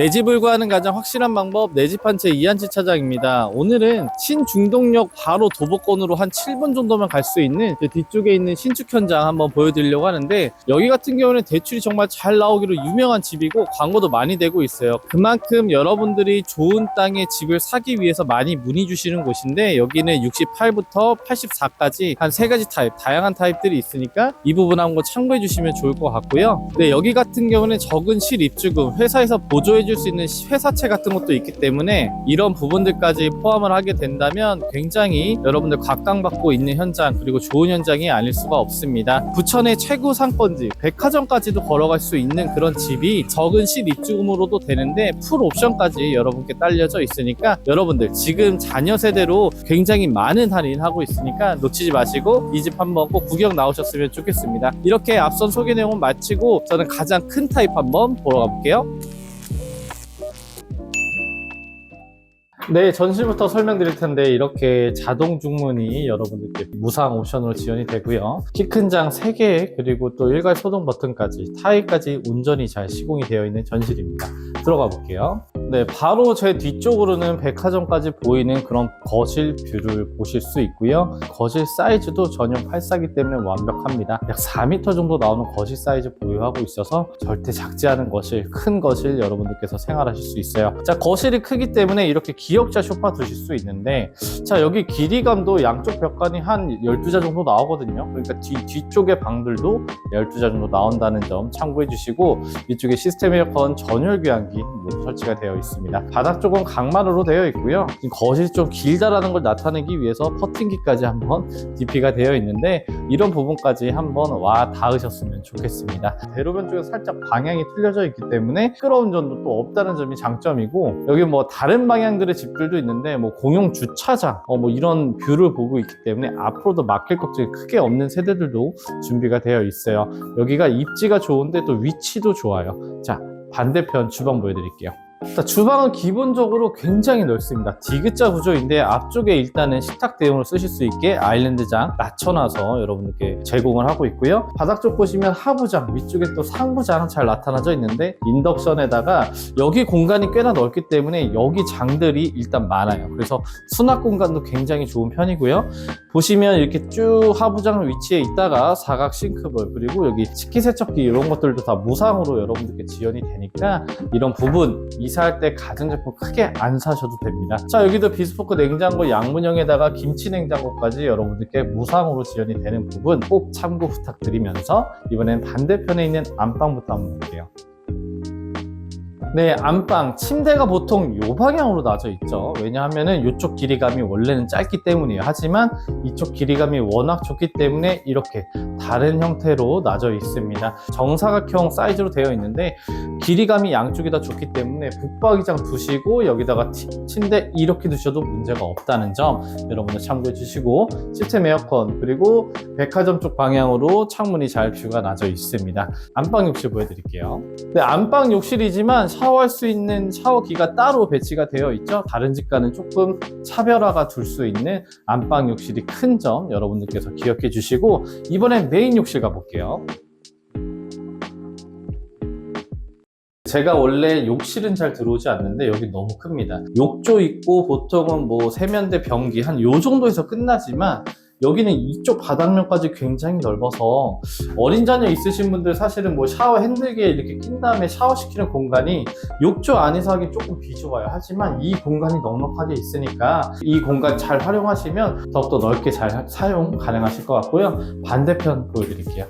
내 집을 구하는 가장 확실한 방법 내집한 채 이한치 차장입니다. 오늘은 신중동역 바로 도보권으로 한 7분 정도만 갈 수 있는 그 뒤쪽에 있는 신축 현장 한번 보여드리려고 하는데 여기 같은 경우는 대출이 정말 잘 나오기로 유명한 집이고 광고도 많이 되고 있어요. 그만큼 여러분들이 좋은 땅에 집을 사기 위해서 많이 문의 주시는 곳인데 여기는 68부터 84까지 한 세 가지 타입 다양한 타입들이 있으니까 이 부분 한번 참고해 주시면 좋을 것 같고요. 네 여기 같은 경우는 적은 실입주금 회사에서 보조해 줄 수 있는 시- 회사채 같은 것도 있기 때문에 이런 부분들까지 포함을 하게 된다면 굉장히 여러분들 각광받고 있는 현장 그리고 좋은 현장이 아닐 수가 없습니다. 부천의 최고 상권지 백화점까지도 걸어갈 수 있는 그런 집이 적은 실 입주금으로도 되는데 풀 옵션까지 여러분께 딸려져 있으니까 여러분들 지금 자녀 세대로 굉장히 많은 할인하고 있으니까 놓치지 마시고 이 집 한번 꼭 구경 나오셨으면 좋겠습니다. 이렇게 앞선 소개 내용은 마치고 저는 가장 큰 타입 한번 보러 가볼게요. 네, 전시부터 설명드릴 텐데 이렇게 자동 중문이 여러분들께 무상 옵션으로 지원이 되고요. 키 큰 장 3개 그리고 또 일괄 소동 버튼까지 타입까지 운전이 잘 시공이 되어 있는 전실입니다. 들어가 볼게요. 네, 바로 제 뒤쪽으로는 백화점까지 보이는 그런 거실 뷰를 보실 수 있고요. 거실 사이즈도 전용 8사기 때문에 완벽합니다. 약 4m 정도 나오는 거실 사이즈 보유하고 있어서 절대 작지 않은 거실, 큰 거실 여러분들께서 생활하실 수 있어요. 자, 거실이 크기 때문에 이렇게 기역자 소파 두실 수 있는데 자, 여기 길이감도 양쪽 벽간이 한 12자 정도 나오거든요. 그러니까 뒤, 뒤쪽의 방들도 12자 정도 나온다는 점 참고해 주시고 이쪽에 시스템 에어컨 전열 교환기 모두 설치가 되어 있습니다. 바닥 쪽은 강마루로 되어 있고요. 거실이 좀 길다라는 걸 나타내기 위해서 퍼팅기까지 한번 DP가 되어 있는데 이런 부분까지 한번 와 닿으셨으면 좋겠습니다. 대로변 쪽에 살짝 방향이 틀려져 있기 때문에 시끄러운 점도 또 없다는 점이 장점이고 여기 뭐 다른 방향들의 집들도 있는데 뭐 공용 주차장 어 뭐 이런 뷰를 보고 있기 때문에 앞으로도 막힐 걱정이 크게 없는 세대들도 준비가 되어 있어요. 여기가 입지가 좋은데 또 위치도 좋아요. 자 반대편 주방 보여드릴게요. 자, 주방은 기본적으로 굉장히 넓습니다. 디귿자 구조인데 앞쪽에 일단은 식탁 대용으로 쓰실 수 있게 아일랜드장 낮춰놔서 여러분들께 제공을 하고 있고요. 바닥 쪽 보시면 하부장, 위쪽에 또 상부장 잘 나타나져 있는데 인덕션에다가 여기 공간이 꽤나 넓기 때문에 여기 장들이 일단 많아요. 그래서 수납 공간도 굉장히 좋은 편이고요. 보시면 이렇게 쭉 하부장 위치에 있다가 사각 싱크볼 그리고 여기 식기세척기 이런 것들도 다 무상으로 여러분들께 지원이 되니까 이런 부분 이 사할 때 가전제품 크게 안 사셔도 됩니다. 자 여기도 비스포크 냉장고 양문형에다가 김치 냉장고까지 여러분들께 무상으로 지원이 되는 부분 꼭 참고 부탁드리면서 이번엔 반대편에 있는 안방부터 한번 볼게요. 네, 안방, 침대가 보통 이 방향으로 나져 있죠. 왜냐하면은 이쪽 길이감이 원래는 짧기 때문이에요. 하지만 이쪽 길이감이 워낙 좋기 때문에 이렇게 다른 형태로 나져 있습니다. 정사각형 사이즈로 되어 있는데 길이감이 양쪽이 다 좋기 때문에 북박이장 두시고 여기다가 티- 침대 이렇게 두셔도 문제가 없다는 점 여러분들 참고해 주시고 시스템 에어컨 그리고 백화점 쪽 방향으로 창문이 잘 뷰가 나져 있습니다. 안방 욕실 보여드릴게요. 네, 안방 욕실이지만 샤워할 수 있는 샤워기가 따로 배치가 되어 있죠. 다른 집과는 조금 차별화가 둘 수 있는 안방 욕실이 큰 점 여러분들께서 기억해 주시고 이번엔 메인 욕실 가볼게요. 제가 원래 욕실은 잘 들어오지 않는데 여기 너무 큽니다. 욕조 있고 보통은 뭐 세면대 변기 한 요 정도에서 끝나지만 여기는 이쪽 바닥면까지 굉장히 넓어서 어린 자녀 있으신 분들 사실은 뭐 샤워 핸들기에 이렇게 낀 다음에 샤워시키는 공간이 욕조 안에서 하기 조금 비좁아요. 하지만 이 공간이 넉넉하게 있으니까 이 공간 잘 활용하시면 더욱더 넓게 잘 하- 사용 가능하실 것 같고요. 반대편 보여드릴게요.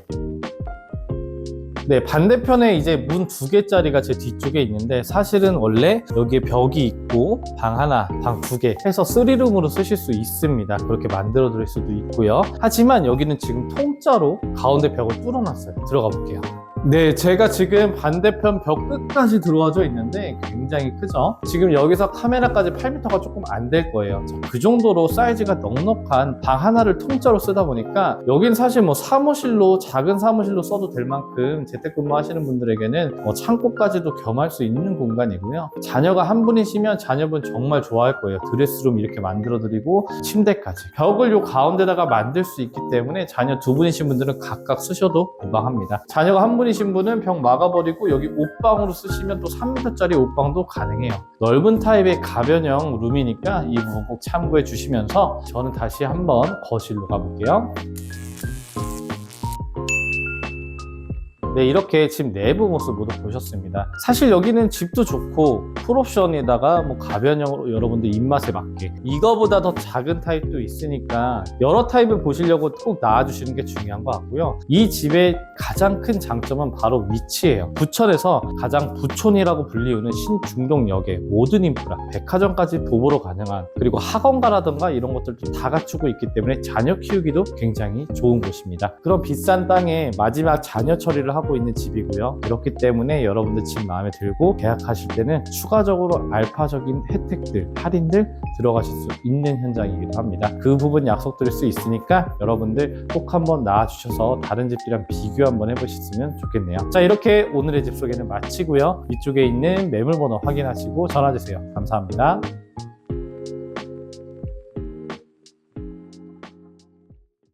네, 반대편에 이제 문 두 개짜리가 제 뒤쪽에 있는데 사실은 원래 여기에 벽이 있고 방 하나, 방 두 개 해서 3룸으로 쓰실 수 있습니다. 그렇게 만들어 드릴 수도 있고요. 하지만 여기는 지금 통짜로 가운데 벽을 뚫어놨어요. 들어가 볼게요. 네, 제가 지금 반대편 벽 끝까지 들어와져 있는데 굉장히 크죠? 지금 여기서 카메라까지 8m가 조금 안 될 거예요. 자, 그 정도로 사이즈가 넉넉한 방 하나를 통짜로 쓰다 보니까 여긴 사실 뭐 사무실로 작은 사무실로 써도 될 만큼 재택근무 하시는 분들에게는 뭐 창고까지도 겸할 수 있는 공간이고요. 자녀가 한 분이시면 자녀분 정말 좋아할 거예요. 드레스룸 이렇게 만들어 드리고 침대까지. 벽을 요 가운데다가 만들 수 있기 때문에 자녀 두 분이신 분들은 각각 쓰셔도 무방합니다. 자녀가 한 분이 편이신 분은 벽 막아버리고 여기 옷방으로 쓰시면 또 3m짜리 옷방도 가능해요. 넓은 타입의 가변형 룸이니까 이 부분 꼭 참고해 주시면서 저는 다시 한번 거실로 가볼게요. 네, 이렇게 집 내부 모습 모두 보셨습니다. 사실 여기는 집도 좋고 풀옵션에다가 뭐 가변형으로 여러분들 입맛에 맞게 이거보다 더 작은 타입도 있으니까 여러 타입을 보시려고 꼭 나와주시는 게 중요한 것 같고요. 이 집의 가장 큰 장점은 바로 위치예요. 부천에서 가장 부촌이라고 불리우는 신중동역에 모든 인프라, 백화점까지 도보로 가능한 그리고 학원가라든가 이런 것들도 다 갖추고 있기 때문에 자녀 키우기도 굉장히 좋은 곳입니다. 그런 비싼 땅에 마지막 자녀 처리를 하고 있는 집이고요. 그렇기 때문에 여러분들 집 마음에 들고 계약하실 때는 추가적으로 알파적인 혜택들, 할인들 들어가실 수 있는 현장이기도 합니다. 그 부분 약속드릴 수 있으니까 여러분들 꼭 한번 나와주셔서 다른 집들이랑 비교 한번 해보셨으면 좋겠네요. 자, 이렇게 오늘의 집 소개는 마치고요. 위쪽에 있는 매물번호 확인하시고 전화주세요. 감사합니다.